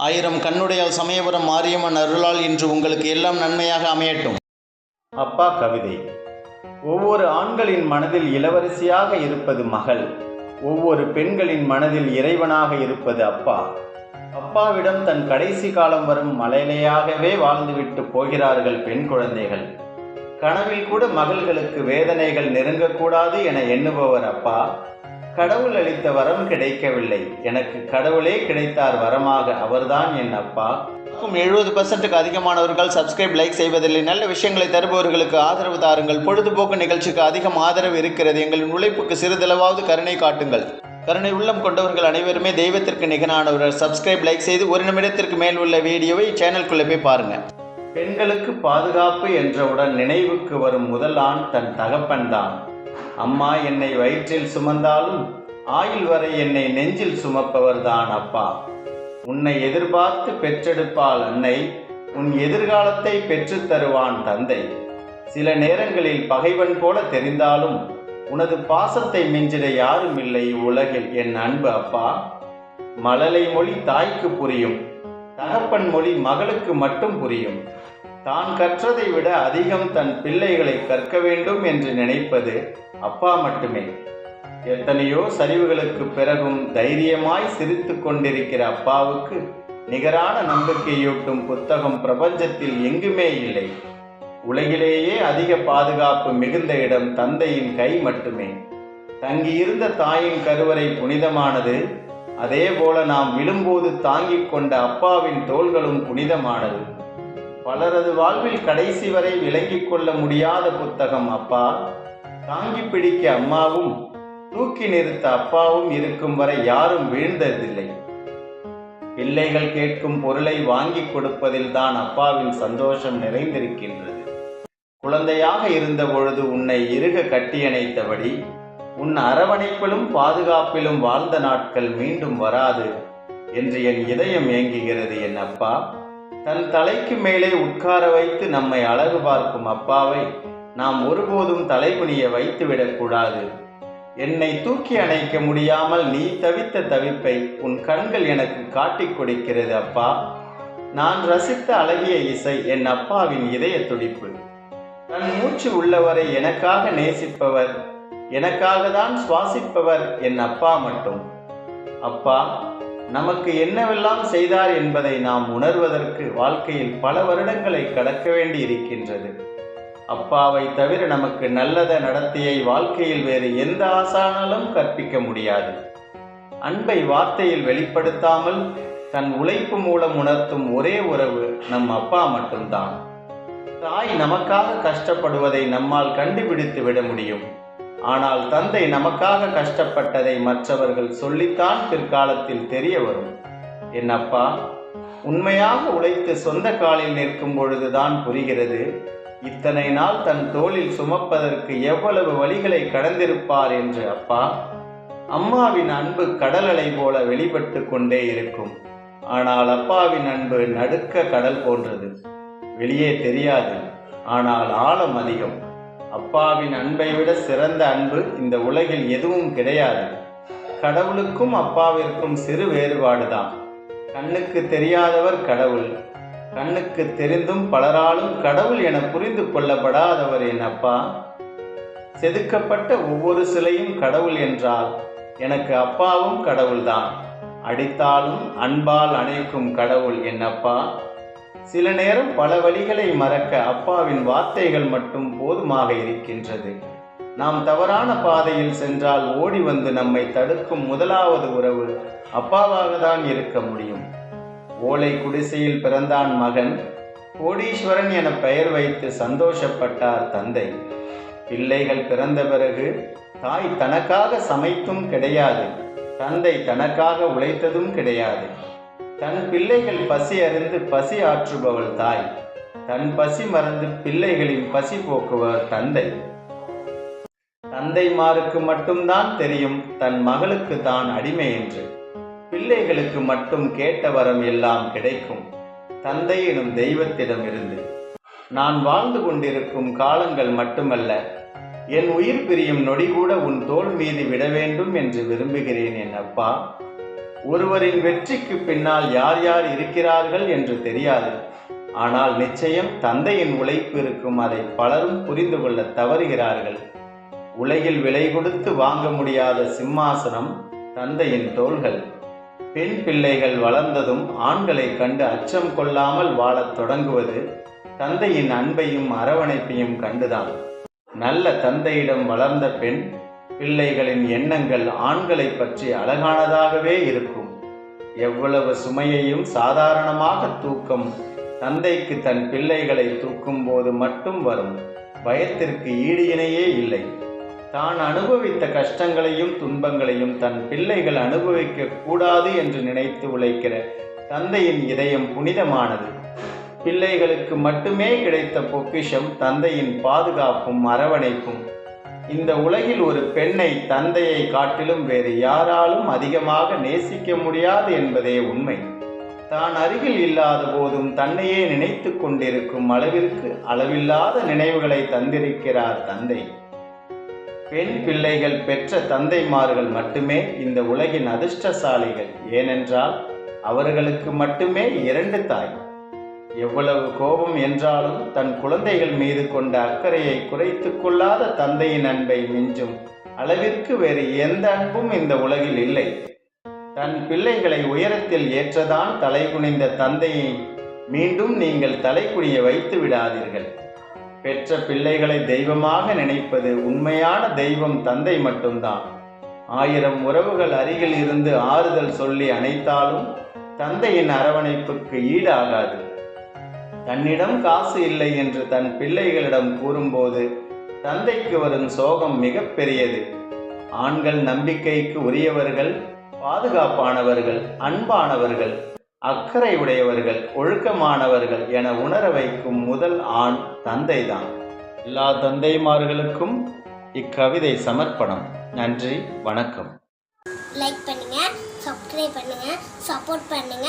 ஆயிரம் கண்ணுடையால் சமயபுரம் மாரியம்மன் அருளால் இன்று உங்களுக்கு எல்லாம் நன்மையாக அமையட்டும். அப்பா கவிதை. ஒவ்வொரு ஆண்களின் மனதில் இளவரசியாக இருப்பது மகள். ஒவ்வொரு பெண்களின் மனதில் இறைவனாக இருப்பது அப்பா. அப்பாவிடம் தன் கடைசி காலம் வரும் மலையிலேயாகவே வாழ்ந்துவிட்டு போகிறார்கள் பெண் குழந்தைகள். கனவில் கூட மகள்களுக்கு வேதனைகள் நெருங்கக்கூடாது என எண்ணுபவர் அப்பா. கடவுள் அளித்த வரம் கிடைக்கவில்லை. எனக்கு கடவுளே கிடைத்தார் வரமாக அவர்தான் என் அப்பா. எழுபது பர்சன்ட்டுக்கு அதிகமானவர்கள் சப்ஸ்கிரைப் லைக் செய்வதில்லை. நல்ல விஷயங்களை தருபவர்களுக்கு ஆதரவு தாருங்கள். பொழுதுபோக்கு நிகழ்ச்சிக்கு அதிகம் ஆதரவு இருக்கிறது. எங்களின் உழைப்புக்கு சிறிதளவாவது கருணை காட்டுங்கள். கருணை உள்ளம் கொண்டவர்கள் அனைவருமே தெய்வத்திற்கு நிகரானவர்கள். சப்ஸ்கிரைப் லைக் செய்து ஒரு நிமிடத்திற்கு மேல் உள்ள வீடியோவை சேனலுக்குள்ளே போய் பாருங்க. பெண்களுக்கு பாதுகாப்பு என்றவுடன் நினைவுக்கு வரும் முதல் ஆண் தன் தகப்பன்தான். அம்மா என்னை வயிற்றில் சுமந்தாலும் ஆயுள் வரை என்னை நெஞ்சில் சுமப்பவர்தான் அப்பா. உன்னை எதிர்பார்த்து பெற்றெடுப்பாள் அன்னை உன் எதிர்காலத்தை பெற்றுத் தருவான் தந்தை. சில நேரங்களில் பகைவன் போல தெரிந்தாலும் உனது பாசத்தை மிஞ்சிட யாரும் இல்லை உலகில் என் அன்பு அப்பா. மழலை மொழி தாய்க்கு புரியும் தகப்பன் மொழி மகளுக்கு மட்டும் புரியும். தான் கற்றதை விட அதிகம் தன் பிள்ளைகளை கற்க வேண்டும் என்று நினைப்பது அப்பா மட்டுமே. எத்தனையோ சரிவுகளுக்கு பிறகும் தைரியமாய் சிரித்து கொண்டிருக்கிற அப்பாவுக்கு நிகரான நம்பிக்கையூட்டும் புத்தகம் பிரபஞ்சத்தில் எங்குமே இல்லை. உலகிலேயே அதிக பாதுகாப்பு மிகுந்த இடம் தந்தையின் கை மட்டுமே. தங்கியிருந்த தாயின் கருவறை புனிதமானது அதே போல நாம் விழும்போது தாங்கிக் கொண்ட அப்பாவின் தோள்களும் புனிதமானது. பலரது வாழ்வில் கடைசி வரை விளங்கிக் கொள்ள முடியாத புத்தகம் அப்பா. தாங்கி பிடிக்க அம்மாவும் தூக்கி நிறுத்த அப்பாவும் இருக்கும் வரை யாரும் வீழ்ந்ததில்லை. பிள்ளைகள் கேட்கும் பொருளை வாங்கி கொடுப்பதில் தான் அப்பாவின் சந்தோஷம் நிறைந்திருக்கின்றது. குழந்தையாக இருந்த பொழுது உன்னை இறுக கட்டியணைத்தபடி உன் அரவணைப்பிலும் பாதுகாப்பிலும் வாழ்ந்த நாட்கள் மீண்டும் வராது என்று என் இதயம் ஏங்குகிறது என் அப்பா. தன் தலைக்கு மேலே உட்கார வைத்து நம்மை அழகு பார்க்கும் அப்பாவை நாம் ஒருபோதும் தலைகுனிய வைத்துவிடக்கூடாது என்னை தூக்கி அணைக்க முடியாமல் நீ தவித்த தவிப்பை உன் கண்கள் எனக்கு காட்டிக் கொடுக்கிறது அப்பா. நான் ரசித்த அழகிய இசை என் அப்பாவின் இதய துடிப்பு. தன் மூச்சு உள்ளவரை எனக்காக நேசிப்பவர் எனக்காக தான் சுவாசிப்பவர் என் அப்பா மட்டும். அப்பா நமக்கு என்னவெல்லாம் செய்தார் என்பதை நாம் உணர்வதற்கு வாழ்க்கையில் பல வருடங்களை கடக்க வேண்டி இருக்கின்றது அப்பாவை தவிர நமக்கு நல்லத நடத்தையை வாழ்க்கையில் வேறு எந்த ஆசானாலும் கற்பிக்க முடியாது. அன்பை வார்த்தையில் வெளிப்படுத்தாமல் தன் உழைப்பு மூலம் உணர்த்தும் ஒரே உறவு நம் அப்பா மட்டும்தான். தாய் நமக்காக கஷ்டப்படுவதை நம்மால் கண்டுபிடித்து விட முடியும். ஆனால் தந்தை நமக்காக கஷ்டப்பட்டதை மற்றவர்கள் சொல்லித்தான் பிற்காலத்தில் தெரிய வரும் என் அப்பா உண்மையாக உழைத்து சொந்த காலில் நிற்கும் பொழுதுதான் புரிகிறது. இத்தனை நாள் தன் தோளில் சுமப்பதற்கு எவ்வளவு வழிகளை கடந்திருப்பார் என்று அப்பா அம்மாவின் அன்பு கடல் அலை போல வெளிப்பட்டு கொண்டே இருக்கும். ஆனால் அப்பாவின் அன்பு நடுக்க கடல் போன்றது. வெளியே தெரியாது ஆனால் ஆழம் அதிகம். அப்பாவின் அன்பை விட சிறந்த அன்பு இந்த உலகில் எதுவும் கிடையாது. கடவுளுக்கும் அப்பாவிற்கும் சிறு வேறுபாடுதான். கண்ணுக்கு தெரியாதவர் கடவுள். கண்ணுக்கு தெரிந்தும் பலராலும் கடவுள் என புரிந்து கொள்ளப்படாதவர் என் அப்பா. செதுக்கப்பட்ட ஒவ்வொரு சிலையும் கடவுள் என்றால் எனக்கு அப்பாவும் கடவுள்தான். அடித்தாலும் அன்பால் அணைக்கும் கடவுள் என் அப்பா. சில நேரம் பல வழிகளை மறக்க அப்பாவின் வார்த்தைகள் மட்டும் போதுமாக இருக்கின்றது. நாம் தவறான பாதையில் சென்றால் ஓடி வந்து நம்மை தடுக்கும் முதலாவது உறவு அப்பாவாக தான் இருக்க முடியும். ஓலை குடிசையில் பிறந்தான் மகன். கோடீஸ்வரன் என பெயர் வைத்து சந்தோஷப்பட்டார் தந்தை. பிள்ளைகள் பிறந்த பிறகு தாய் தனக்காக சமைத்தும் கிடையாது. தந்தை தனக்காக உழைத்ததும் கிடையாது. தன் பிள்ளைகள் பசி அறிந்து பசி ஆற்றுபவள் தாய். தன் பசி மறந்து பிள்ளைகளின் பசி போக்குவர் தந்தை. தந்தைமாருக்கு மட்டும்தான் தெரியும் தன் மகளுக்கு தான் அடிமை என்று. பிள்ளைகளுக்கு மட்டும் கேட்ட வரம் எல்லாம் கிடைக்கும். தந்தை எனும் தெய்வத்திடம் இருந்து. நான் வாழ்ந்து கொண்டிருக்கும் காலங்கள் மட்டுமல்ல. என் உயிர் பிரியும் நொடி கூட உன் தோள் மீது விட வேண்டும் என்று விரும்புகிறேன் என் அப்பா. ஒருவரின் வெற்றிக்கு பின்னால் யார் யார் இருக்கிறார்கள் என்று தெரியாது. ஆனால் நிச்சயம் தந்தையின் உழைப்பு இருக்கும் அதை பலரும் புரிந்து கொள்ள தவறுகிறார்கள். உலகில் விலை கொடுத்து வாங்க முடியாத சிம்மாசனம் தந்தையின் தோள்கள். பெண் பிள்ளைகள் வளர்ந்ததும் ஆண்களை கண்டு அச்சம் கொள்ளாமல் வாழத் தொடங்குவது தந்தையின் அன்பையும் அரவணைப்பையும் கண்டுதான். நல்ல தந்தையிடம் வளர்ந்த பெண் பிள்ளைகளின் எண்ணங்கள் ஆண்களை பற்றி அழகானதாகவே இருக்கும். எவ்வளவு சுமையையும் சாதாரணமாக தூக்கம் தந்தைக்கு தன் பிள்ளைகளை தூக்கும் போது மட்டும் வரும். பயத்திற்கு ஈடு இணையே இல்லை. தான் அனுபவித்த கஷ்டங்களையும் துன்பங்களையும் தன் பிள்ளைகள் அனுபவிக்க கூடாது என்று நினைத்து உழைக்கிற தந்தையின் இதயம் புனிதமானது. பிள்ளைகளுக்கு மட்டுமே கிடைத்த பொக்கிஷம் தந்தையின் பாதுகாப்பும் அரவணைப்பும். இந்த உலகில் ஒரு பெண்ணை தந்தையை காட்டிலும் வேறு யாராலும் அதிகமாக நேசிக்க முடியாது என்பதே உண்மை. தான் அருகில் இல்லாத போதும் தன்னையே நினைத்து கொண்டிருக்கும் அளவிற்கு அளவில்லாத நினைவுகளை தந்திருக்கிறார் தந்தை. பெண் பிள்ளைகள் பெற்ற தந்தைமார்கள் மட்டுமே இந்த உலகின் அதிர்ஷ்டசாலிகள். ஏனென்றால் அவர்களுக்கு மட்டுமே இரண்டு தாய். எவ்வளவு கோபம் என்றாலும் தன் குழந்தைகள் மீது கொண்ட அக்கறையை குறைத்து கொள்ளாத தந்தையின் அன்பை மிஞ்சும் அளவிற்கு வேறு எந்த அன்பும் இந்த உலகில் இல்லை. தன் பிள்ளைகளை உயரத்தில் ஏற்றதான் தலைகுனிந்த தந்தையை மீண்டும் நீங்கள் தலைகுனிய வைத்து விடாதீர்கள். பெற்ற பிள்ளைகளை தெய்வமாக நினைப்பது உண்மையான தெய்வம் தந்தை மட்டும்தான். ஆயிரம் உறவுகள் அருகில் இருந்து ஆறுதல் சொல்லி அணைத்தாலும் தந்தையின் அரவணைப்புக்கு ஈடாகாது. தன்னிடம் காசு இல்லை என்று தன் பிள்ளைகளிடம் கூறும்போது தந்தைக்கு வரும் சோகம் மிக பெரியது. ஆண்கள் நம்பிக்கைக்கு உரியவர்கள் பாதுகாப்பானவர்கள் அன்பானவர்கள் அக்கறை உடையவர்கள் ஒழுக்கமானவர்கள் என உணர வைக்கும் முதல் ஆண் தந்தைதான். எல்லா தந்தைமார்களுக்கும் இக்கவிதை சமர்ப்பணம். நன்றி வணக்கம். லைக் பண்ணுங்க சப்ஸ்கிரைப் பண்ணுங்க சப்போர்ட் பண்ணுங்க.